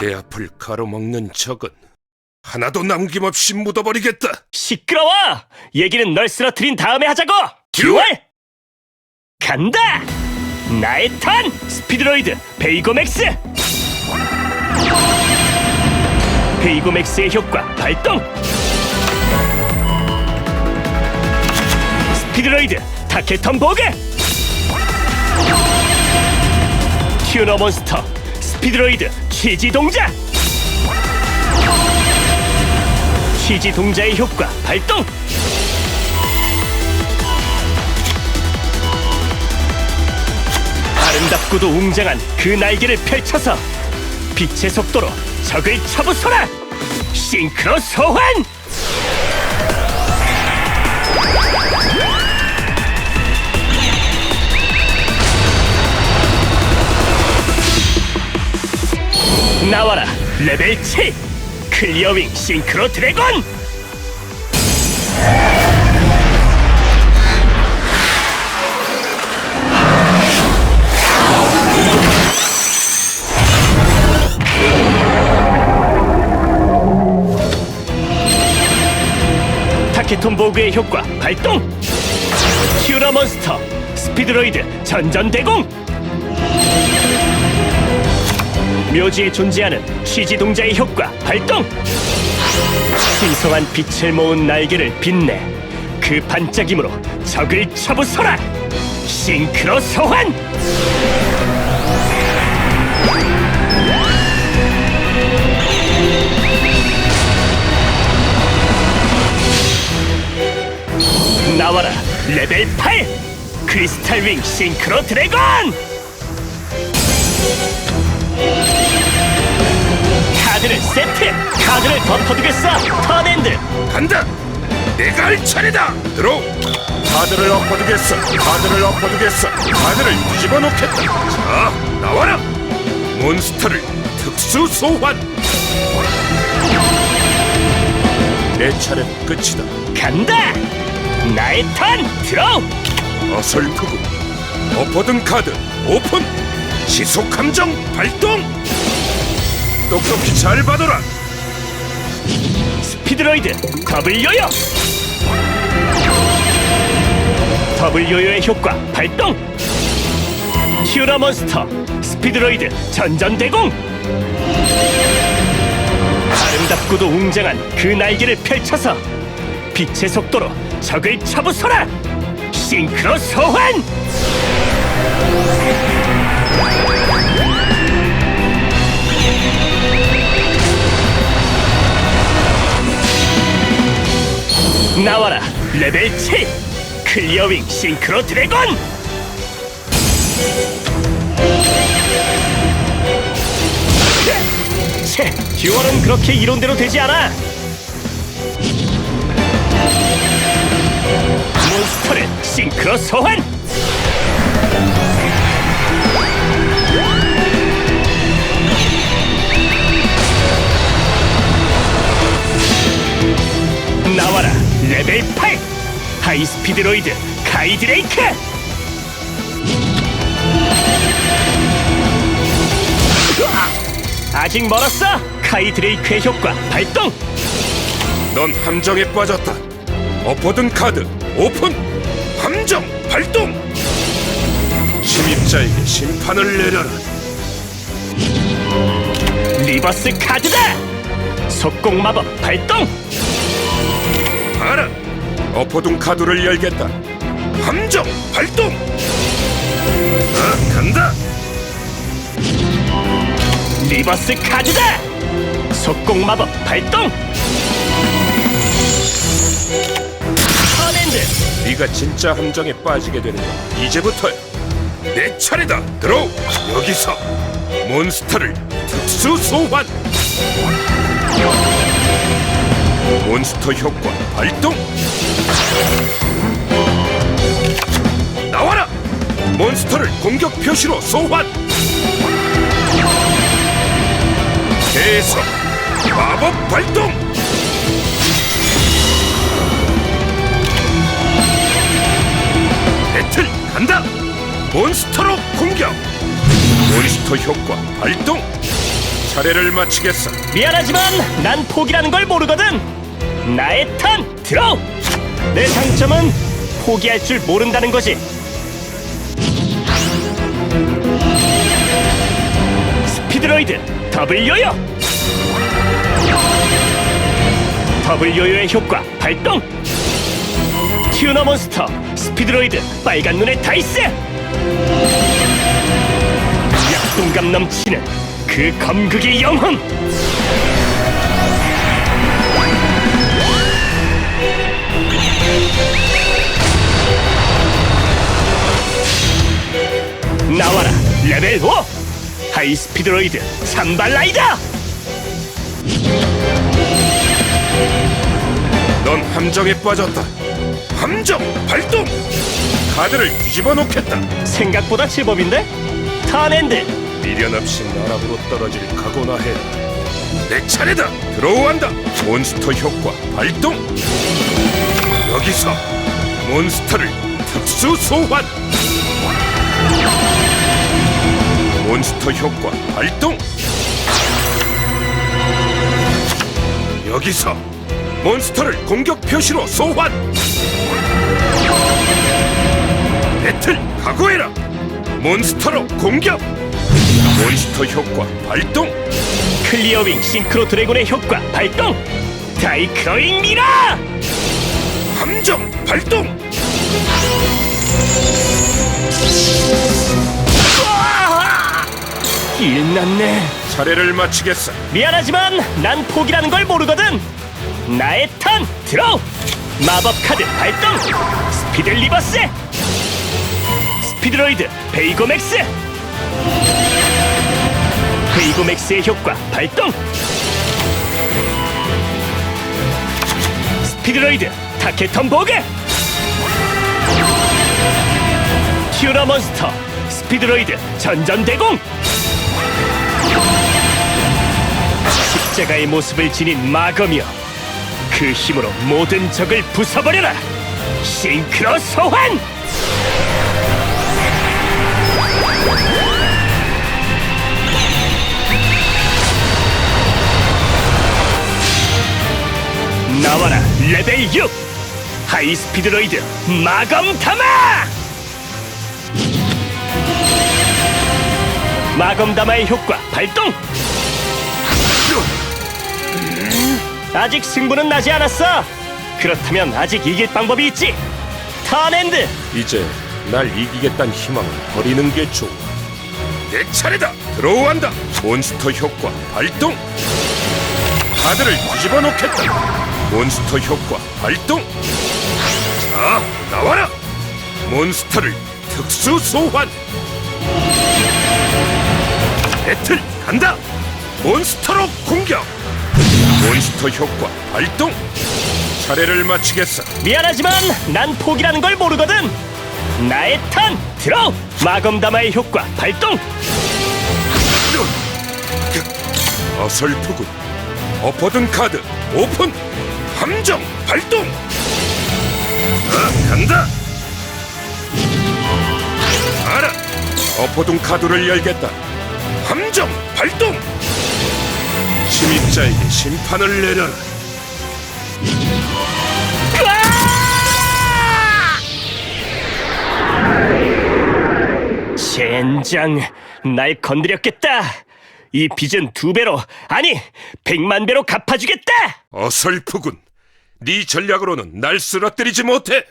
내 앞을 가로막는 적은 하나도 남김없이 묻어버리겠다. 시끄러워! 얘기는 널 쓰러뜨린 다음에 하자고! 듀얼! 간다! 나의 턴! 스피드로이드 베이고맥스! 베이고맥스의 효과 발동! 스피드로이드 타케톤 보그! 튜너 몬스터 스피드로이드 취지 동작! 취지 동자의 효과 발동! 아름답고도 웅장한 그 날개를 펼쳐서 빛의 속도로 적을 쳐부숴라! 싱크로 소환! 레벨 7 클리어윙 싱크로 드래곤! 타케톤 보그의 효과 발동! 튜라 몬스터 스피드로이드 전전대공! 묘지에 존재하는 취지 동자의 효과 발동! 신성한 빛을 모은 날개를 빛내 그 반짝임으로 적을 쳐부숴라! 싱크로 소환! 나와라 레벨 8 크리스탈 윙 싱크로 드래곤 카드를 덮어두겠어 턴엔드 간다. 내가 할 차례다. 들어. 카드를 엎어두겠어. 카드를 엎어두겠어. 카드를 뒤집어 놓겠다. 자, 나와라. 몬스터를 특수 소환. 내 차례는 끝이다. 간다 나의 턴 드로우 어설프고 엎어둔 카드 오픈. 지속 감정 발동. 똑똑히 잘 받아라. 스피드로이드 더블 요요! 더블 요요의 효과 발동! 튜라 몬스터 스피드로이드 전전대공! 아름답고도 웅장한 그 날개를 펼쳐서 빛의 속도로 적을 쳐부숴라! 싱크로 소환 나와라 레벨 7 클리어윙 싱크로 드래곤! 채 듀얼은 그렇게 이론대로 되지 않아. 몬스터를 싱크로 소환 하이스피드로이드 카이드레이크 아직 멀었어 카이드레이크의 효과 발동 넌 함정에 빠졌다. 엎어둔 카드 오픈. 함정 발동. 침입자에게 심판을 내려라. 리버스 카드다 속공 마법 발동 알아. 엎어둔 카드를 열겠다. 함정 발동. 아, 간다. 리버스 카드다 속공 마법 발동 턴엔드 네가 진짜 함정에 빠지게 되는 건 이제부터야. 내 차례다. 들어. 여기서 몬스터를 특수 소환. 몬스터 효과 발동. 나와라. 몬스터를 공격 표시로 소환. 계속 마법 발동. 배틀 간다! 몬스터로 공격! 몬스터 효과 발동! 차례를 마치겠어. 미안하지만 난 포기라는 걸 모르거든. 나의 턴 들어. 내 장점은 포기할 줄 모른다는 거지. 스피드로이드. 더블 요요의 효과 발동. 튜너 몬스터 스피드로이드 빨간 눈의 다이스. 약동감 넘치는 그 검극의 영혼. 나와라 레벨 5 하이스피드로이드 산발라이더 넌 함정에 빠졌다. 함정 발동. 카드를 뒤집어 놓겠다. 생각보다 제법인데? 턴엔드 미련 없이 나락으로 떨어질 각오나 해. 내 차례다. 들어오한다. 몬스터 효과 발동. 여기서 몬스터를 특수 소환. 몬스터 효과 발동. 여기서 몬스터를 공격 표시로 소환. 배틀 각오해라. 몬스터로 공격. 몬스터 효과 발동. 클리어윙 싱크로 드래곤의 효과 발동 다이크로잉 미러 함정 발동. 일났네. 차례를 마치겠어. 미안하지만 난 포기라는 걸 모르거든. 나의 턴 들어 마법 카드 발동! 스피드 리버스! 스피드로이드 베이고맥스! 베이고맥스의 효과 발동! 스피드로이드 타케톤 보그! 튜러 몬스터 스피드로이드 전전대공 십자가의 모습을 지닌 마검이여 그 힘으로 모든 적을 부숴버려라. 싱크로 소환! 나와라 레벨 6 하이스피드 로이드 마검 담아 마검 담아의 효과 발동 아직 승부는 나지 않았어. 그렇다면 아직 이길 방법이 있지. 턴엔드 이제 날 이기겠다는 희망을 버리는 게 좋아. 내 차례다. 들어오한다. 몬스터 효과 발동. 카드를 뒤집어 놓겠다. 몬스터 효과 발동. 자, 나와라. 몬스터를 특수 소환. 배틀 간다. 몬스터로 공격. 몬스터 효과 발동. 차례를 마치겠어. 미안하지만 난 포기라는 걸 모르거든. 나의 턴 들어 마검 담아의 효과 발동. 어설프군. 엎어둔 카드 오픈. 함정 발동. 자, 간다. 알아. 엎어둔 카드를 열겠다. 함정 발동. 침입자에게 심판을 내려라. 젠장 날 건드렸겠다. 이 빚은 두 배로 아니 백만 배로 갚아주겠다. 어설프군. 네 전략으로는 날 쓰러뜨리지 못해.